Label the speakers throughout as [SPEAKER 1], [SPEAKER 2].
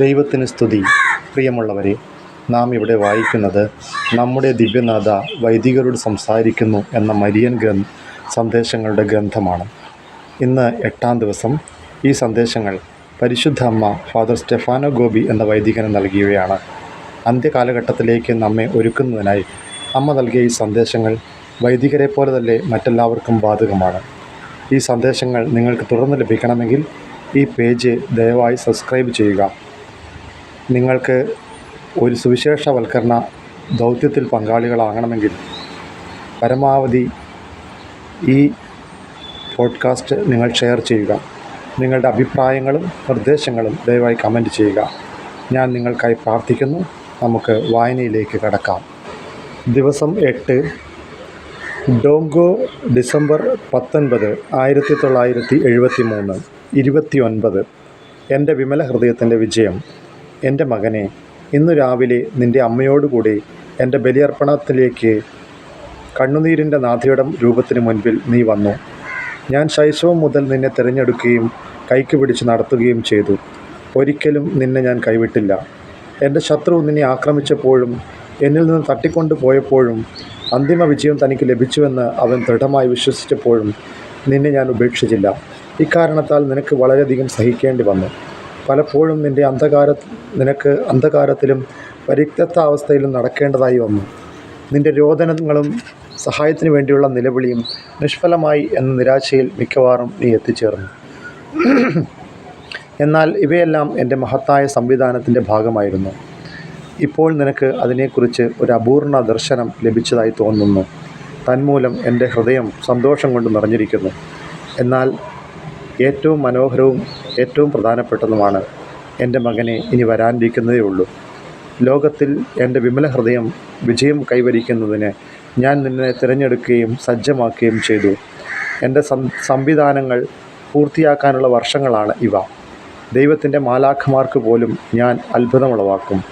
[SPEAKER 1] ദൈവത്തിന് സ്തുതി. പ്രിയമുള്ളവരെ നാം ഇവിടെ വായിക്കുന്നത് നമ്മുടെ ദിവ്യനാഥ വൈദികരോട് സംസാരിക്കുന്നു എന്ന മരിയൻ ഗ്രന്ഥ സന്ദേശങ്ങളുടെ ഗ്രന്ഥമാണ്. ഇന്ന് എട്ടാം ദിവസം ഈ സന്ദേശങ്ങൾ പരിശുദ്ധ അമ്മ ഫാദർ സ്റ്റെഫാനോ ഗോപി എന്ന വൈദികന് നൽകിയവയാണ്. അന്ത്യകാലഘട്ടത്തിലേക്ക് നമ്മെ ഒരുക്കുന്നതിനായി അമ്മ നൽകിയ ഈ സന്ദേശങ്ങൾ വൈദികരെ പോലെ തന്നെ മറ്റെല്ലാവർക്കും ബാധകമാണ്. ഈ സന്ദേശങ്ങൾ നിങ്ങൾക്ക് തുടർന്ന് ലഭിക്കണമെങ്കിൽ ഈ പേജ് ദയവായി സബ്സ്ക്രൈബ് ചെയ്യുക. നിങ്ങൾക്ക് ഒരു സുവിശേഷവൽക്കരണ ദൗത്യത്തിൽ പങ്കാളികളാകണമെങ്കിൽ പരമാവധി ഈ പോഡ്കാസ്റ്റ് നിങ്ങൾ ഷെയർ ചെയ്യുക. നിങ്ങളുടെ അഭിപ്രായങ്ങളും നിർദ്ദേശങ്ങളും ദയവായി കമന്റ് ചെയ്യുക. ഞാൻ നിങ്ങൾക്കായി പ്രാർത്ഥിക്കുന്നു. നമുക്ക് വായനയിലേക്ക് കടക്കാം. ദിവസം എട്ട് ഡോങ്കോ ഡിസംബർ പത്തൊൻപത് ആയിരത്തി തൊള്ളായിരത്തി എഴുപത്തി മൂന്ന് ഇരുപത്തി ഒൻപത് എന്റെ വിമല ഹൃദയത്തിന്റെ വിജയം. എന്റെ മകനെ ഇന്നു രാവിലെ നിന്റെ അമ്മയോടുകൂടി എന്റെ ബലിയർപ്പണത്തിലേക്ക് കണ്ണുനീരിന്റെ നാഥയുടെ രൂപത്തിന് മുൻപിൽ നീ വന്നു. ഞാൻ ശൈശവം മുതൽ നിന്നെ തിരഞ്ഞെടുക്കുകയും കൈക്ക് പിടിച്ച് നടത്തുകയും ചെയ്തു. ഒരിക്കലും നിന്നെ ഞാൻ കൈവിട്ടില്ല. എന്റെ ശത്രു നിന്നെ ആക്രമിച്ചപ്പോഴും എന്നിൽ നിന്ന് തട്ടിക്കൊണ്ടു പോയപ്പോഴും അന്തിമ വിജയം തനിക്ക് ലഭിച്ചുവെന്ന് അവൻ ദൃഢമായി വിശ്വസിച്ചപ്പോഴും നിന്നെ ഞാൻ ഉപേക്ഷിച്ചില്ല. ഇക്കാരണത്താൽ നിനക്ക് വളരെയധികം സഹിക്കേണ്ടി വന്നു. പലപ്പോഴും നിന്റെ അന്ധകാര നിനക്ക് അന്ധകാരത്തിലും പരിത്യക്താവസ്ഥയിലും നടക്കേണ്ടതായി വന്നു. നിന്റെ രോദനങ്ങളും സഹായത്തിനു വേണ്ടിയുള്ള നിലവിളിയും നിഷ്ഫലമായി എന്ന നിരാശയിൽ മിക്കവാറും നീ എത്തിച്ചേർന്നു. എന്നാൽ ഇവയെല്ലാം എന്റെ മഹത്തായ സംവിധാനത്തിന്റെ ഭാഗമായിരുന്നു. ഇപ്പോൾ നിനക്ക് അതിനെക്കുറിച്ച് ഒരു അപൂർണ ദർശനം ലഭിച്ചതായി തോന്നുന്നു. തന്മൂലം എന്റെ ഹൃദയം സന്തോഷം കൊണ്ട് നിറഞ്ഞിരിക്കുന്നു. എന്നാൽ ഏറ്റവും മനോഹരവും ഏറ്റവും പ്രധാനപ്പെട്ടതുമാണ് എന്റെ മകനെ ഇനി വരാനിരിക്കുന്നതേ ഉള്ളൂ. ലോകത്തിൽ എന്റെ വിമല ഹൃദയം വിജയം കൈവരിക്കുന്നതിന് ഞാൻ നിന്നെ തിരഞ്ഞെടുക്കുകയും സജ്ജമാക്കുകയും ചെയ്തു. എന്റെ സംവിധാനങ്ങൾ പൂർത്തിയാക്കാനുള്ള വർഷങ്ങളാണ് ഇവ. ദൈവത്തിന്റെ മാലാഖമാർക്ക് പോലും ഞാൻ അത്ഭുതമുളവാക്കും.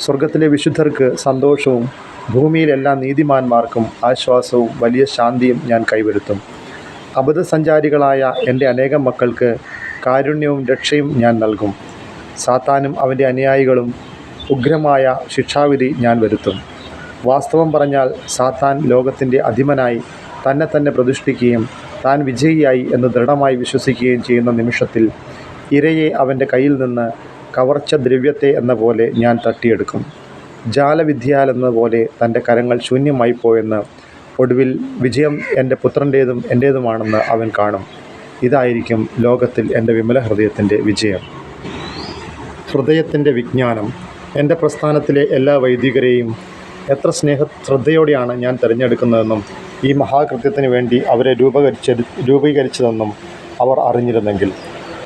[SPEAKER 1] സ്വർഗത്തിലെ വിശുദ്ധർക്ക് സന്തോഷവും ഭൂമിയിലെല്ലാ നീതിമാന്മാർക്കും ആശ്വാസവും വലിയ ശാന്തിയും ഞാൻ കൈവരുത്തും. അബദ്ധസഞ്ചാരികളായ എന്റെ അനേകം മക്കൾക്ക് കാരുണ്യവും രക്ഷയും ഞാൻ നൽകും. സാത്താനും അവന്റെ അനുയായികളും ഉഗ്രമായ ശിക്ഷാവിധി ഞാൻ വരുത്തും. വാസ്തവം പറഞ്ഞാൽ സാത്താൻ ലോകത്തിന്റെ അധിമനായി തന്നെ തന്നെ പ്രതിഷ്ഠിക്കുകയും താൻ വിജയിയായി എന്ന് ദൃഢമായി വിശ്വസിക്കുകയും ചെയ്യുന്ന നിമിഷത്തിൽ ഇരയെ അവന്റെ കയ്യിൽ നിന്ന് കവർച്ച ദ്രവ്യത്തെ എന്ന പോലെ ഞാൻ തട്ടിയെടുക്കും. ജാലവിദ്യയാൽ എന്ന പോലെ തന്റെ കരങ്ങൾ ശൂന്യമായി പോയെന്ന് ഒടുവിൽ വിജയം എന്റെ പുത്രന്റേതും എന്റേതുമാണെന്ന് അവൻ കാണും. ഇതായിരിക്കും ലോകത്തിൽ എന്റെ വിമല ഹൃദയത്തിന്റെ വിജയം. ഹൃദയത്തിന്റെ വിജ്ഞാനം എന്റെ പ്രസ്ഥാനത്തിലെ എല്ലാ വൈദികരെയും എത്ര സ്നേഹ ശ്രദ്ധയോടെയാണ് ഞാൻ തിരഞ്ഞെടുക്കുന്നതെന്നും ഈ മഹാകൃത്യത്തിന് വേണ്ടി അവരെ രൂപകരിച്ച രൂപീകരിച്ചതെന്നും അവർ അറിഞ്ഞിരുന്നെങ്കിൽ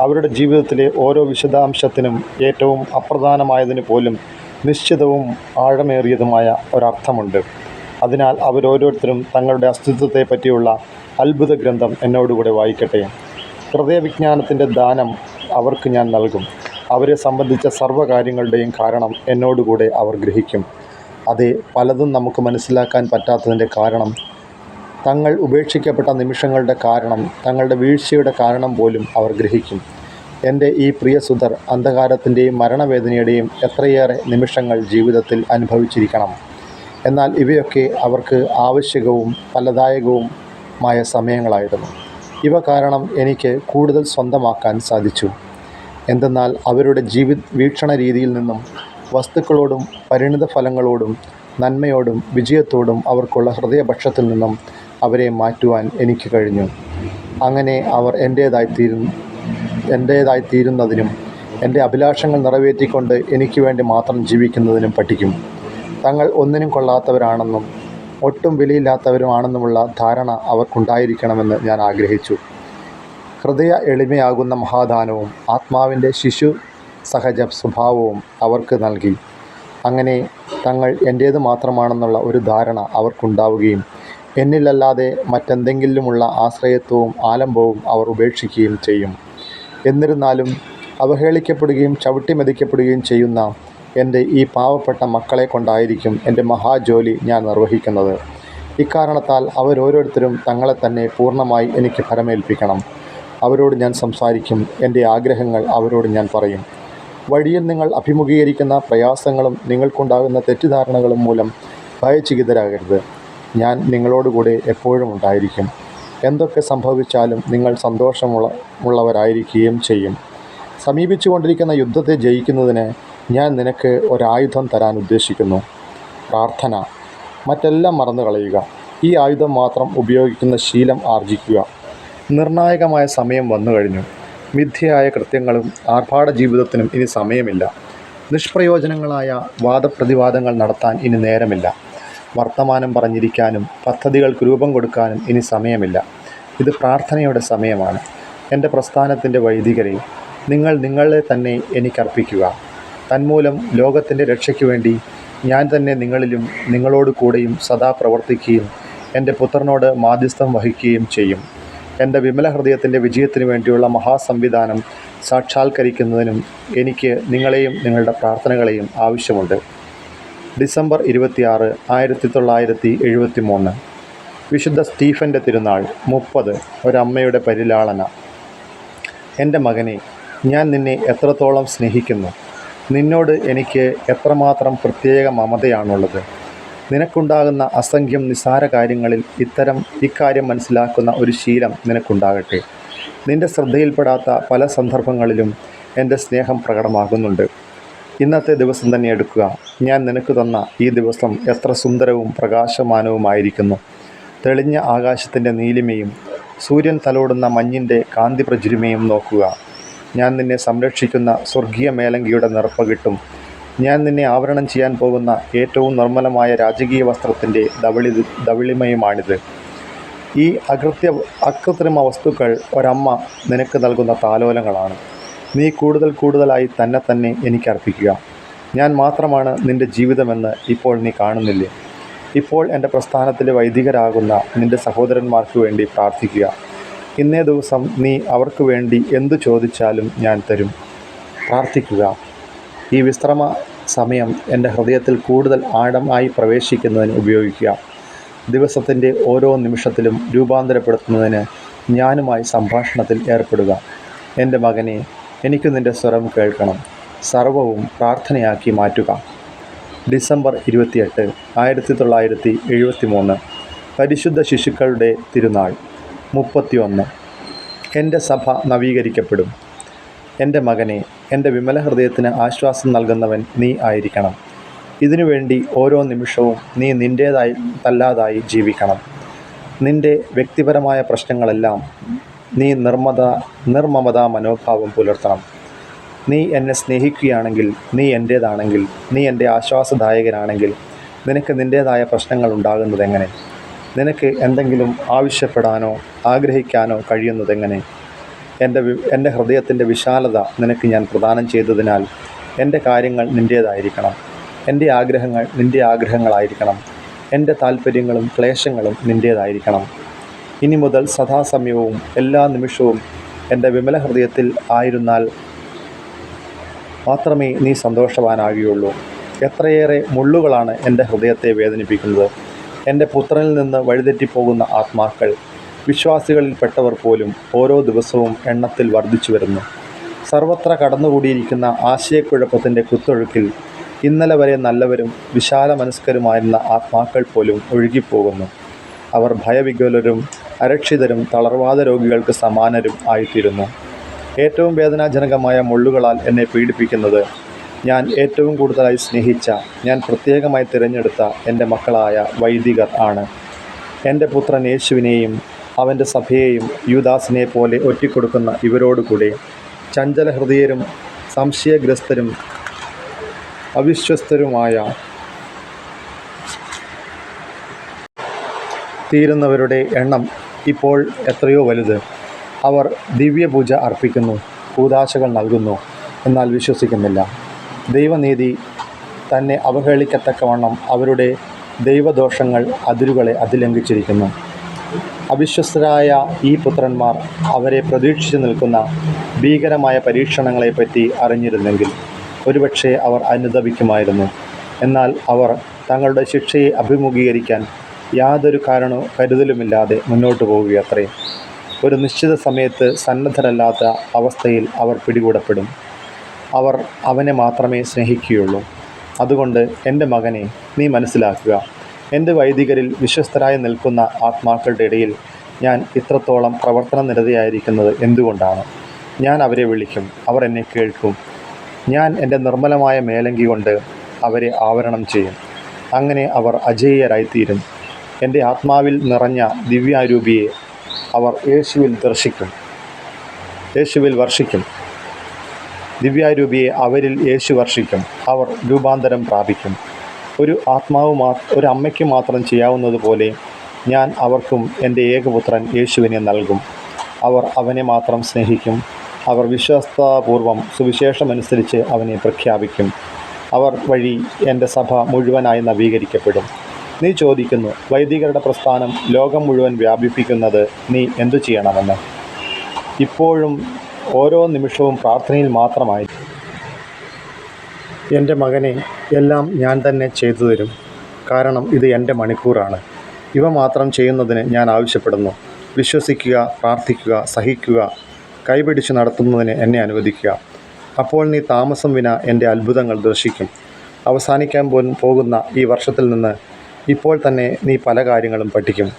[SPEAKER 1] അവരുടെ ജീവിതത്തിലെ ഓരോ വിശദാംശത്തിനും ഏറ്റവും അപ്രധാനമായതിന് പോലും നിശ്ചിതവും ആഴമേറിയതുമായ ഒരർത്ഥമുണ്ട്. അതിനാൽ അവരോരോരുത്തരും തങ്ങളുടെ അസ്തിത്വത്തെ പറ്റിയുള്ള അത്ഭുത ഗ്രന്ഥം എന്നോടുകൂടെ വായിക്കട്ടെ. ഹൃദയവിജ്ഞാനത്തിന്റെ ദാനം അവർക്ക് ഞാൻ നൽകും. അവരെ സംബന്ധിച്ച സർവകാര്യങ്ങളുടെയും കാരണം എന്നോടുകൂടെ അവർ ഗ്രഹിക്കും. അതെ പലതും നമുക്ക് മനസ്സിലാക്കാൻ പറ്റാത്തതിന്റെ കാരണം തങ്ങൾ ഉപേക്ഷിക്കപ്പെട്ട നിമിഷങ്ങളുടെ കാരണം തങ്ങളുടെ വീഴ്ചയുടെ കാരണം പോലും അവർ ഗ്രഹിക്കും. എന്റെ ഈ പ്രിയ സുധർ അന്ധകാരത്തിന്റെയും മരണവേദനയുടെയും എത്രയേറെ നിമിഷങ്ങൾ ജീവിതത്തിൽ അനുഭവിച്ചിരിക്കണം. എന്നാൽ ഇവയൊക്കെ അവർക്ക് ആവശ്യകവും ഫലദായകവുമായ സമയങ്ങളായിരുന്നു. ഇവ കാരണം എനിക്ക് കൂടുതൽ സ്വന്തമാക്കാൻ സാധിച്ചു. എന്തെന്നാൽ അവരുടെ ജീവി വീക്ഷണ രീതിയിൽ നിന്നും വസ്തുക്കളോടും പരിണിത ഫലങ്ങളോടും നന്മയോടും വിജയത്തോടും അവർക്കുള്ള ഹൃദയപക്ഷത്തിൽ നിന്നും അവരെ മാറ്റുവാൻ എനിക്ക് കഴിഞ്ഞു. അങ്ങനെ അവർ എന്റേതായിത്തീരും എന്റേതായിത്തീരുന്നതിനും എന്റെ അഭിലാഷങ്ങൾ നിറവേറ്റിക്കൊണ്ട് എനിക്ക് വേണ്ടി മാത്രം ജീവിക്കുന്നതിനും പഠിക്കും. തങ്ങൾ ഒന്നിനും കൊള്ളാത്തവരാണെന്നും ഒട്ടും വിലയില്ലാത്തവരുമാണെന്നുമുള്ള ധാരണ അവർക്കുണ്ടായിരിക്കണമെന്ന് ഞാൻ ആഗ്രഹിച്ചു. ഹൃദയ എളിമയാകുന്ന മഹാദാനവും ആത്മാവിന്റെ ശിശു സഹജ സ്വഭാവവും അവർക്ക് നൽകി. അങ്ങനെ തങ്ങൾ എന്റേത് മാത്രമാണെന്നുള്ള ഒരു ധാരണ അവർക്കുണ്ടാവുകയും എന്നിലല്ലാതെ മറ്റെന്തെങ്കിലുമുള്ള ആശ്രയത്വവും ആലംബവും അവർ ഉപേക്ഷിക്കുകയും ചെയ്യും. എന്നിരുന്നാലും അവഹേളിക്കപ്പെടുകയും ചവിട്ടിമെതിക്കപ്പെടുകയും ചെയ്യുന്ന എന്റെ ഈ പാവപ്പെട്ട മക്കളെ കൊണ്ടായിരിക്കും എന്റെ മഹാജോലി ഞാൻ നിർവഹിക്കുന്നത്. ഇക്കാരണത്താൽ അവരോരോരുത്തരും തങ്ങളെ തന്നെ പൂർണമായി എനിക്ക് ഫലമേൽപ്പിക്കണം അവരോട് ഞാൻ സംസാരിക്കും. എന്റെ ആഗ്രഹങ്ങൾ അവരോട് ഞാൻ പറയും. വഴിയിൽ നിങ്ങൾ അഭിമുഖീകരിക്കുന്ന പ്രയാസങ്ങളും നിങ്ങൾക്കുണ്ടാകുന്ന തെറ്റിദ്ധാരണകളും മൂലം ഭയചികിതരാകരുത്. ഞാൻ നിങ്ങളോടുകൂടെ എപ്പോഴും ഉണ്ടായിരിക്കും. എന്തൊക്കെ സംഭവിച്ചാലും നിങ്ങൾ സന്തോഷമുള്ള ഉള്ളവരായിരിക്കുകയും ചെയ്യും. സമീപിച്ചുകൊണ്ടിരിക്കുന്ന യുദ്ധത്തെ ജയിക്കുന്നതിന് ഞാൻ നിനക്ക് ഒരായുധം തരാൻ ഉദ്ദേശിക്കുന്നു. പ്രാർത്ഥന. മറ്റെല്ലാം മറന്നു കളയുക. ഈ ആയുധം മാത്രം ഉപയോഗിക്കുന്ന ശീലം ആർജിക്കുക. നിർണായകമായ സമയം വന്നു കഴിഞ്ഞു. മിഥ്യയായ കൃത്യങ്ങളും ആർഭാട ജീവിതത്തിനും ഇനി സമയമില്ല. നിഷ്പ്രയോജനങ്ങളായ വാദപ്രതിവാദങ്ങൾ നടത്താൻ ഇനി നേരമില്ല. വർത്തമാനം പറഞ്ഞിരിക്കാനും പദ്ധതികൾക്ക് രൂപം കൊടുക്കാനും ഇനി സമയമില്ല. ഇത് പ്രാർത്ഥനയുടെ സമയമാണ്. എന്റെ പ്രസ്ഥാനത്തിന്റെ വൈദികരെ നിങ്ങൾ നിങ്ങളെ തന്നെ എനിക്കർപ്പിക്കുക. തന്മൂലം ലോകത്തിന്റെ രക്ഷയ്ക്ക് വേണ്ടി ഞാൻ തന്നെ നിങ്ങളിലും നിങ്ങളോട് കൂടെയും സദാ പ്രവർത്തിക്കുകയും എന്റെ പുത്രനോട് മാധ്യസ്ഥം വഹിക്കുകയും ചെയ്യും. എന്റെ വിമല ഹൃദയത്തിന്റെ വിജയത്തിനു വേണ്ടിയുള്ള മഹാസംവിധാനം സാക്ഷാത്കരിക്കുന്നതിനും എനിക്ക് നിങ്ങളെയും നിങ്ങളുടെ പ്രാർത്ഥനകളെയും ആവശ്യമുണ്ട്. ഡിസംബർ ഇരുപത്തിയാറ് ആയിരത്തി തൊള്ളായിരത്തി എഴുപത്തി മൂന്ന് വിശുദ്ധ സ്റ്റീഫന്റെ തിരുനാൾ മുപ്പത് ഒരമ്മയുടെ പരിലാളന. എന്റെ മകനെ ഞാൻ നിന്നെ എത്രത്തോളം സ്നേഹിക്കുന്നു. നിന്നോട് എനിക്ക് എത്രമാത്രം പ്രത്യേക മമതയാണുള്ളത് നിനക്കുണ്ടാകുന്ന അസംഖ്യം നിസ്സാര കാര്യങ്ങളിൽ ഇത്തരം ഇക്കാര്യം മനസ്സിലാക്കുന്ന ഒരു ശീലം നിനക്കുണ്ടാകട്ടെ. നിന്റെ ശ്രദ്ധയിൽപ്പെടാത്ത പല സന്ദർഭങ്ങളിലും എന്റെ സ്നേഹം പ്രകടമാകുന്നുണ്ട്. ഇന്നത്തെ ദിവസം തന്നെ എടുക്കുക. ഞാൻ നിനക്ക് തന്ന ഈ ദിവസം എത്ര സുന്ദരവും പ്രകാശമാനവുമായിരിക്കുന്നു. തെളിഞ്ഞ ആകാശത്തിന്റെ നീലിമയും സൂര്യൻ തലോടുന്ന മഞ്ഞിന്റെ കാന്തി പ്രചുരിമയും നോക്കുക. ഞാൻ നിന്നെ സംരക്ഷിക്കുന്ന സ്വർഗീയ മേലങ്കിയുടെ നിറപ്പ് കിട്ടും. ഞാൻ നിന്നെ ആവരണം ചെയ്യാൻ പോകുന്ന ഏറ്റവും നിർമ്മലമായ രാജകീയ വസ്ത്രത്തിന്റെ ധവളി ധവളിമയുമാണിത് ഈ അകൃത്യ അകൃത്രിമ വസ്തുക്കൾ ഒരമ്മ നിനക്ക് നൽകുന്ന താലോലങ്ങളാണ്. നീ കൂടുതൽ കൂടുതലായി തന്നെ തന്നെ എനിക്ക് അർപ്പിക്കുക. ഞാൻ മാത്രമാണ് നിന്റെ ജീവിതമെന്ന് ഇപ്പോൾ നീ കാണുന്നില്ലേ? ഇപ്പോൾ എന്റെ പ്രസ്ഥാനത്തിലെ വൈദികരാകുന്ന നിന്റെ സഹോദരന്മാർക്ക് വേണ്ടി പ്രാർത്ഥിക്കുക. ഇന്നേ ദിവസം നീ അവർക്ക് വേണ്ടി എന്തു ചോദിച്ചാലും ഞാൻ തരും. പ്രാർത്ഥിക്കുക. ഈ വിശ്രമ സമയം എന്റെ ഹൃദയത്തിൽ കൂടുതൽ ആഴമായി പ്രവേശിക്കുന്നതിന് ഉപയോഗിക്കുക. ദിവസത്തിന്റെ ഓരോ നിമിഷത്തിലും രൂപാന്തരപ്പെടുത്തുന്നതിന് ഞാനുമായി സംഭാഷണത്തിൽ ഏർപ്പെടുക. എന്റെ മകനെ എനിക്ക് നിന്റെ സ്വരം കേൾക്കണം. സർവവും പ്രാർത്ഥനയാക്കി മാറ്റുക. ഡിസംബർ ഇരുപത്തിയെട്ട് ആയിരത്തി തൊള്ളായിരത്തി എഴുപത്തി മൂന്ന് പരിശുദ്ധ ശിശുക്കളുടെ തിരുനാൾ. മുപ്പത്തിയൊന്ന്. എന്റെ സഭ നവീകരിക്കപ്പെടും. എന്റെ മകനെ എന്റെ വിമല ഹൃദയത്തിന് ആശ്വാസം നൽകുന്നവൻ നീ ആയിരിക്കണം. ഇതിനുവേണ്ടി ഓരോ നിമിഷവും നീ നിന്റേതായി തല്ലാതായി ജീവിക്കണം. നിന്റെ വ്യക്തിപരമായ പ്രശ്നങ്ങളെല്ലാം നീ നിർമ്മത നിർമ്മമതാ മനോഭാവം പുലർത്തണം. നീ എന്നെ സ്നേഹിക്കുകയാണെങ്കിൽ നീ എന്റേതാണെങ്കിൽ നീ എന്റെ ആശ്വാസദായകനാണെങ്കിൽ നിനക്ക് നിന്റേതായ പ്രശ്നങ്ങൾ ഉണ്ടാകുന്നതെങ്ങനെ? നിനക്ക് എന്തെങ്കിലും ആവശ്യപ്പെടാനോ ആഗ്രഹിക്കാനോ കഴിയുന്നതെങ്ങനെ? എന്റെ എന്റെ ഹൃദയത്തിന്റെ വിശാലത നിനക്ക് ഞാൻ പ്രദാനം ചെയ്തതിനാൽ എന്റെ കാര്യങ്ങൾ നിന്റേതായിരിക്കണം എന്റെ ആഗ്രഹങ്ങൾ നിന്റെ ആഗ്രഹങ്ങളായിരിക്കണം. എന്റെ താല്പര്യങ്ങളും ക്ലേശങ്ങളും നിന്റേതായിരിക്കണം ഇനി മുതൽ സദാസമയവും എല്ലാ നിമിഷവും എന്റെ വിമല ഹൃദയത്തിൽ ആയിരുന്നാൽ മാത്രമേ നീ സന്തോഷവാനാകുകയുള്ളൂ. എത്രയേറെ മുള്ളുകളാണ് എന്റെ ഹൃദയത്തെ വേദനിപ്പിക്കുന്നത്. എന്റെ പുത്രനിൽ നിന്ന് വഴിതെറ്റിപ്പോകുന്ന ആത്മാക്കൾ വിശ്വാസികളിൽപ്പെട്ടവർ പോലും ഓരോ ദിവസവും എണ്ണത്തിൽ വർദ്ധിച്ചു വരുന്നു. സർവത്ര കടന്നുകൂടിയിരിക്കുന്ന ആശയക്കുഴപ്പത്തിന്റെ കുത്തൊഴുക്കിൽ ഇന്നലെ വരെ നല്ലവരും വിശാല മനസ്കരുമായിരുന്ന ആത്മാക്കൾ പോലും ഒഴുകിപ്പോകുന്നു. അവർ ഭയവികലരും അരക്ഷിതരും തളർവാദ രോഗികൾക്ക് സമാനരും ആയിത്തീരുന്നു. ഏറ്റവും വേദനാജനകമായ മുള്ളുകളാൽ എന്നെ പീഡിപ്പിക്കുന്നത് ഞാൻ ഏറ്റവും കൂടുതലായി സ്നേഹിച്ച ഞാൻ പ്രത്യേകമായി തിരഞ്ഞെടുത്ത എന്റെ മക്കളായ വൈദികർ ആണ്. എന്റെ പുത്രൻ യേശുവിനെയും അവന്റെ സഭയെയും യുദാസിനെ പോലെ ഒറ്റിക്കൊടുക്കുന്ന ഇവരോടുകൂടെ ചഞ്ചല ഹൃദയരും സംശയഗ്രസ്തരും അവിശ്വസ്തരുമായ തീരുന്നവരുടെ എണ്ണം ഇപ്പോൾ എത്രയോ വലുത്. അവർ ദിവ്യപൂജ അർപ്പിക്കുന്നു കൂതാശകൾ നൽകുന്നു എന്നാൽ വിശ്വസിക്കുന്നില്ല. ദൈവനീതി തന്നെ അവഹേളിക്കത്തക്കവണ്ണം അവരുടെ ദൈവദോഷങ്ങൾ അതിരുകളെ അതിലംഘിച്ചിരിക്കുന്നു. അവിശ്വസ്തരായ ഈ പുത്രന്മാർ അവരെ പ്രതീക്ഷിച്ചു നിൽക്കുന്ന ഭീകരമായ പരീക്ഷണങ്ങളെപ്പറ്റി അറിഞ്ഞിരുന്നെങ്കിൽ ഒരുപക്ഷെ അവർ അനുദപിക്കുമായിരുന്നു. എന്നാൽ അവർ തങ്ങളുടെ ശിക്ഷയെ അഭിമുഖീകരിക്കാൻ യാതൊരു കാരണവും കരുതലുമില്ലാതെ മുന്നോട്ട് പോവുകയത്രേ. ഒരു നിശ്ചിത സമയത്ത് സന്നദ്ധരല്ലാത്ത അവസ്ഥയിൽ അവർ പിടികൂടപ്പെടും. അവർ അവനെ മാത്രമേ സ്നേഹിക്കുകയുള്ളൂ. അതുകൊണ്ട് എന്റെ മകനെ നീ മനസ്സിലാക്കുക. എന്റെ വൈദികരിൽ വിശ്വസ്തരായി നിൽക്കുന്ന ആത്മാക്കളുടെ ഇടയിൽ ഞാൻ ഇത്രത്തോളം പ്രവർത്തന നിരതയായിരിക്കുന്നത് എന്തുകൊണ്ടാണ്? ഞാൻ അവരെ വിളിക്കും അവർ എന്നെ കേൾക്കും. ഞാൻ എന്റെ നിർമ്മലമായ മേലങ്കി കൊണ്ട് അവരെ ആവരണം ചെയ്യും. അങ്ങനെ അവർ അജേയരായിത്തീരും. എന്റെ ആത്മാവിൽ നിറഞ്ഞ ദിവ്യാരൂപിയെ അവർ യേശുവിൽ ദർശിക്കും. യേശുവിൽ വർഷിക്കും. ദിവ്യാരൂപിയെ അവരിൽ യേശു വർഷിക്കും. അവർ രൂപാന്തരം പ്രാപിക്കും. ഒരു ആത്മാവ് മാ ഒരു അമ്മയ്ക്ക് മാത്രം ചെയ്യാവുന്നതുപോലെ ഞാൻ അവർക്കും എന്റെ ഏകപുത്രൻ യേശുവിനെ നൽകും. അവർ അവനെ മാത്രം സ്നേഹിക്കും. അവർ വിശ്വസ്തപൂർവം സുവിശേഷമനുസരിച്ച് അവനെ പ്രഖ്യാപിക്കും. അവർ വഴി എന്റെ സഭ മുഴുവനായി നവീകരിക്കപ്പെടും. നീ ചോദിക്കുന്നു വൈദികരുടെ പ്രസ്ഥാനം ലോകം മുഴുവൻ വ്യാപിപ്പിക്കുന്നത് നീ എന്തു ചെയ്യണമെന്ന്? ഇപ്പോഴും ഓരോ നിമിഷവും പ്രാർത്ഥനയിൽ മാത്രമായി. എന്റെ മകനെ എല്ലാം ഞാൻ തന്നെ ചെയ്തു തരും. കാരണം ഇത് എന്റെ മണിക്കൂറാണ്. ഇവ മാത്രം ചെയ്യുന്നതിന് ഞാൻ ആവശ്യപ്പെടുന്നു. വിശ്വസിക്കുക പ്രാർത്ഥിക്കുക സഹിക്കുക കൈപിടിച്ച് നടത്തുന്നതിന് എന്നെ അനുവദിക്കുക. അപ്പോൾ നീ താമസം വിന എന്റെ അത്ഭുതങ്ങൾ ദർശിക്കും. അവസാനിക്കാൻ പോകുന്ന ഈ വർഷത്തിൽ നിന്ന് ഇപ്പോൾ തന്നെ നീ പല കാര്യങ്ങളും പഠിക്കും.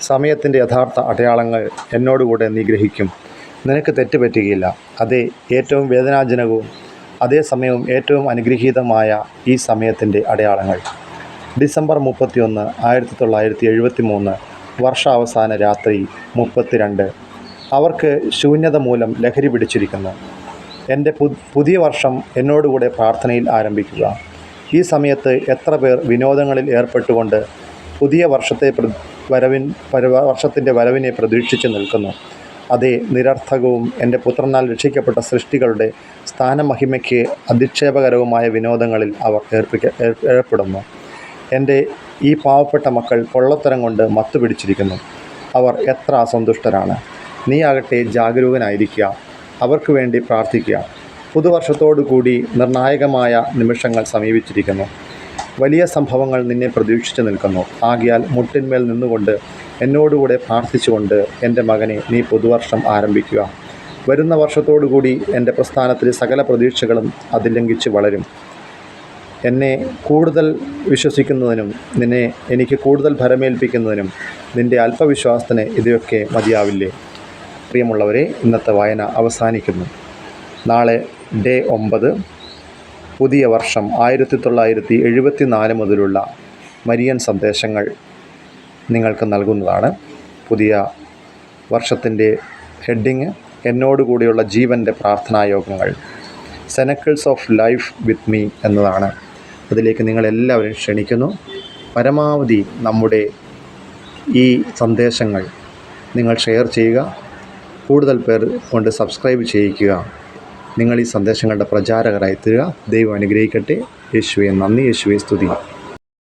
[SPEAKER 1] സമയത്തിന്റെ യഥാർത്ഥ അടയാളങ്ങൾ എന്നോടുകൂടെ നീ ഗ്രഹിക്കും. നിനക്ക് തെറ്റ് പറ്റുകയില്ല അതേ ഏറ്റവും വേദനാജനകവും അതേസമയവും ഏറ്റവും അനുഗ്രഹീതമായ ഈ സമയത്തിന്റെ അടയാളങ്ങൾ. ഡിസംബർ മുപ്പത്തിയൊന്ന് ആയിരത്തി തൊള്ളായിരത്തി എഴുപത്തി മൂന്ന് വർഷാവസാന രാത്രി മുപ്പത്തിരണ്ട്. അവർക്ക് ശൂന്യത മൂലം ലഹരി പിടിച്ചിരിക്കുന്നു. എന്റെ പുതിയ വർഷം എന്നോടുകൂടെ പ്രാർത്ഥനയിൽ ആരംഭിക്കുക. ഈ സമയത്ത് എത്ര പേർ വിനോദങ്ങളിൽ ഏർപ്പെട്ടുകൊണ്ട് പുതിയ വർഷത്തെ വരവിൻ വർഷത്തിന്റെ വരവിനെ പ്രതീക്ഷിച്ച് നിൽക്കുന്നു. അതേ നിരർത്ഥകവും എന്റെ പുത്രനാൽ രക്ഷിക്കപ്പെട്ട സൃഷ്ടികളുടെ സ്ഥാനമഹിമയ്ക്ക് അധിക്ഷേപകരവുമായ വിനോദങ്ങളിൽ അവർ ഏർപ്പിക്ക ഏർപ്പെടുന്നു. എന്റെ ഈ പാവപ്പെട്ട മക്കൾ പൊള്ളത്തരം കൊണ്ട് മത്തുപിടിച്ചിരിക്കുന്നു അവർ എത്ര അസന്തുഷ്ടരാണ്. നീ ആകട്ടെ ജാഗരൂകനായിരിക്കുക. അവർക്ക് വേണ്ടി പ്രാർത്ഥിക്കുക. പുതുവർഷത്തോടു കൂടി നിർണായകമായ നിമിഷങ്ങൾ സമീപിച്ചിരിക്കുന്നു. വലിയ സംഭവങ്ങൾ നിന്നെ പ്രതീക്ഷിച്ചു നിൽക്കുന്നു. ആകിയാൽ മുട്ടിന്മേൽ നിന്നുകൊണ്ട് എന്നോടുകൂടെ പ്രാർത്ഥിച്ചുകൊണ്ട് എന്റെ മകനെ നീ പുതുവർഷം ആരംഭിക്കുക. വരുന്ന വർഷത്തോടു കൂടി എന്റെ പ്രസ്ഥാനത്തിലെ സകല പ്രതീക്ഷകളും അതിലംഘിച്ച് വളരും. എന്നെ കൂടുതൽ വിശ്വസിക്കുന്നതിനും നിന്നെ എനിക്ക് കൂടുതൽ ഭരമേൽപ്പിക്കുന്നതിനും നിന്റെ അല്പവിശ്വാസത്തിന് ഇതൊക്കെ മതിയാവില്ലേ? പ്രിയമുള്ളവരെ ഇന്നത്തെ വായന അവസാനിക്കുന്നു. നാളെ ഡേ ഒമ്പത് പുതിയ വർഷം ആയിരത്തി തൊള്ളായിരത്തി എഴുപത്തി നാല് മുതലുള്ള മരിയൻ സന്ദേശങ്ങൾ. നിങ്ങൾക്ക് നൽകുന്നതാണ്. പുതിയ വർഷത്തിന്റെ ഹെഡിങ് എന്നോടുകൂടിയുള്ള ജീവന്റെ പ്രാർത്ഥനായോഗങ്ങൾ cenacles of life with me എന്നതാണ്. അതിലേക്ക് നിങ്ങളെല്ലാവരും ക്ഷണിക്കുന്നു. പരമാവധി നമ്മുടെ ഈ സന്ദേശങ്ങൾ നിങ്ങൾ ഷെയർ ചെയ്യുക. കൂടുതൽ പേർ കൊണ്ട് സബ്സ്ക്രൈബ് ചെയ്യിക്കുക. നിങ്ങൾ ഈ സന്ദേശങ്ങളുടെ പ്രചാരകരായി തീരുക ദൈവം അനുഗ്രഹിക്കട്ടെ. യേശുവെ നന്ദി. യേശുവെ സ്തുതി.